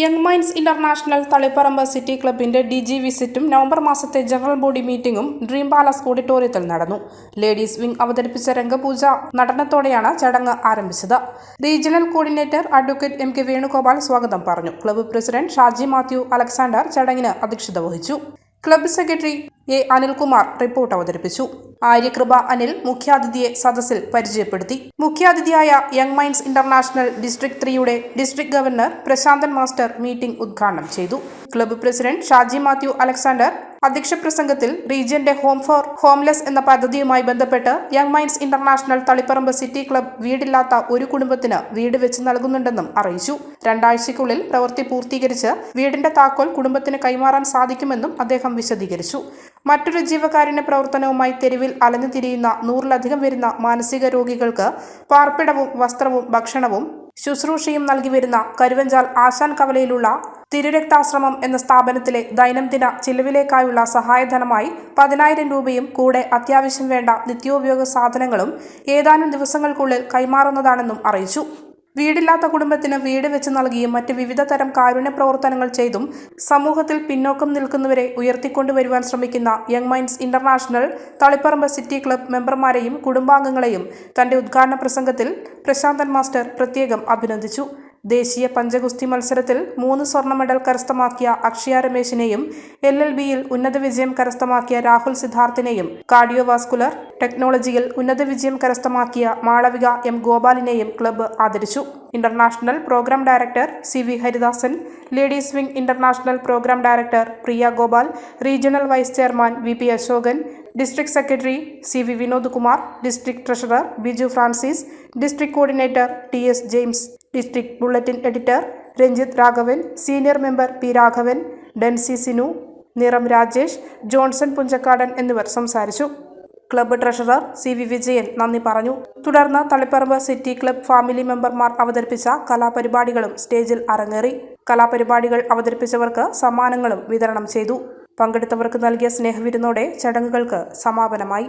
Young minds international Taliparamba city ക്ലബിന്റെ D G വിസിറ്റും November മാസത്തെ ജനറൽ ബോഡി മീറ്റിംഗും ഡ്രീം പാലസ് ഓഡിറ്റോറിയത്തിൽ നടന്നു. ലേഡീസ് വിംഗ് അവതരിപ്പിച്ച രംഗപൂജ നടനത്തോടെയാണ് ചടങ്ങ് ആരംഭിച്ചത്. Regional coordinator advocate M K Venugopal സ്വാഗതം പറഞ്ഞു. Club president Shaji Mathew Alexander ചടങ്ങിന് അധ്യക്ഷത വഹിച്ചു. Club secretary A Anilkumar report അവതരിപ്പിച്ചു. ആര്യകൃപ അനിൽ മുഖ്യാതിഥിയെ സദസ്സിൽ പരിചയപ്പെടുത്തി. മുഖ്യാതിഥിയായ യങ് മൈൻഡ്സ് ഇന്റർനാഷണൽ ഡിസ്ട്രിക്ട് ത്രീയുടെ district governor Prasanthan master meeting ഉദ്ഘാടനം ചെയ്തു. Club president Shaji Mathew Alexander അധ്യക്ഷ പ്രസംഗത്തിൽ റീജിയന്റെ ഹോം ഫോർ ഹോംലെസ് എന്ന പദ്ധതിയുമായി ബന്ധപ്പെട്ട് young minds international Taliparamba city club വീടില്ലാത്ത ഒരു കുടുംബത്തിന് വീട് വെച്ച് നൽകുന്നുണ്ടെന്നും അറിയിച്ചു. രണ്ടാഴ്ചയ്ക്കുള്ളിൽ പ്രവൃത്തി പൂർത്തീകരിച്ച് വീടിന്റെ താക്കോൽ കുടുംബത്തിന് കൈമാറാൻ സാധിക്കുമെന്നും അദ്ദേഹം വിശദീകരിച്ചു. മറ്റൊരു ജീവകാരുണ്യ പ്രവർത്തനവുമായി തെരുവിൽ അലഞ്ഞു തിരിയുന്ന നൂറിലധികം വരുന്ന മാനസിക രോഗികൾക്ക് പാർപ്പിടവും വസ്ത്രവും ഭക്ഷണവും ശുശ്രൂഷയും നൽകി വരുന്ന കരുവഞ്ചാൽ ആശാൻ കവലയിലുള്ള തിരുരക്താശ്രമം എന്ന സ്ഥാപനത്തിലെ ദൈനംദിന ചിലവിലേക്കായുള്ള സഹായധനമായി പതിനായിരം രൂപയും കൂടെ അത്യാവശ്യം വേണ്ട നിത്യോപയോഗ സാധനങ്ങളും ഏതാനും ദിവസങ്ങൾക്കുള്ളിൽ കൈമാറുന്നതാണെന്നും അറിയിച്ചു. വീടില്ലാത്ത കുടുംബത്തിന് വീട് വെച്ച് നൽകിയും മറ്റ് വിവിധ തരം കാരുണ്യ പ്രവർത്തനങ്ങൾ ചെയ്തും സമൂഹത്തിൽ പിന്നോക്കം നിൽക്കുന്നവരെ ഉയർത്തിക്കൊണ്ടുവരുവാൻ ശ്രമിക്കുന്ന young minds international Taliparamba city club മെമ്പർമാരെയും കുടുംബാംഗങ്ങളെയും തന്റെ ഉദ്ഘാടന പ്രസംഗത്തിൽ പ്രശാന്തൻ മാസ്റ്റർ പ്രത്യേകം അഭിനന്ദിച്ചു. ദേശീയ പഞ്ചഗുസ്തി മത്സരത്തിൽ മൂന്ന് സ്വർണ മെഡൽ കരസ്ഥമാക്കിയ അക്ഷയ രമേശിനെയും എൽ എൽ ബിയിൽ ഉന്നത വിജയം കരസ്ഥമാക്കിയ രാഹുൽ സിദ്ധാർത്ഥിനെയും കാർഡിയോവാസ്കുലർ ടെക്നോളജിയിൽ ഉന്നത വിജയം കരസ്ഥമാക്കിയ മാളവിക എം ഗോപാലിനെയും ക്ലബ്ബ് ആദരിച്ചു. International programme director C V Haridasan ladies wing international programme director Priya Gopal regional vice chairman V P Ashokan district secretary C V Vinod Kumar district treasurer Biju Francis district coordinator T S James. District bulletin editor Ranjith Raghavan senior member P Raghavan Densy Sinu നിറം Rajesh Johnson Punchakkadan എന്നിവർ സംസാരിച്ചു. Club treasurer C V Vijayan നന്ദി പറഞ്ഞു. തുടർന്ന് Taliparamba city club family മെമ്പർമാർ അവതരിപ്പിച്ച കലാപരിപാടികളും സ്റ്റേജിൽ അരങ്ങേറി. കലാപരിപാടികൾ അവതരിപ്പിച്ചവർക്ക് സമ്മാനങ്ങളും വിതരണം ചെയ്തു. പങ്കെടുത്തവർക്ക് നൽകിയ സ്നേഹവിരുന്നോടെ ചടങ്ങുകൾക്ക് സമാപനമായി.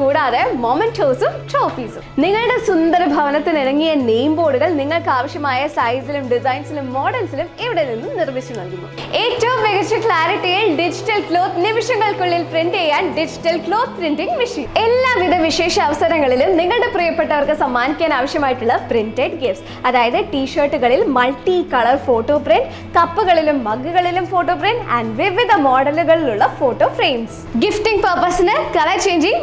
കൂടാതെ മൊമെന്റോസും ട്രോഫീസും നിങ്ങളുടെ സുന്ദര ഭവനത്തിന് ഇറങ്ങിയ നെയിം ബോർഡുകൾ നിങ്ങൾക്ക് ആവശ്യമായ സൈസിലും ഡിസൈൻസിലും മോഡൽസിലും ഇവിടെ നിന്നും നിർമ്മിച്ചു നൽകുന്നു? ഏറ്റവും മികച്ച ക്ലാരിറ്റിയിൽ ഡിജിറ്റൽ ക്ലോത്ത് നിമിഷങ്ങൾക്കുള്ളിൽ പ്രിന്റ് ചെയ്യാൻ ഡിജിറ്റൽ ക്ലോത്ത് പ്രിന്റിംഗ് മെഷീൻ എല്ലാവിധ വിശേഷ അവസരങ്ങളിലും നിങ്ങളുടെ പ്രിയപ്പെട്ടവർക്ക് സമ്മാനിക്കാൻ ആവശ്യമായിട്ടുള്ള പ്രിന്റഡ് ഗിഫ്റ്റ്സ് അതായത് ടീഷർട്ടുകളിൽ മൾട്ടി കളർ ഫോട്ടോ പ്രിന്റ് കപ്പുകളിലും മഗ്ഗുകളിലും ഫോട്ടോ പ്രിന്റ് ആൻഡ് വിവിധ മോഡലുകളിലുള്ള ഫോട്ടോ ഫ്രെയിംസ് ഗിഫ്റ്റിംഗ് പർപ്പസിന് കളർ ചേഞ്ചിങ്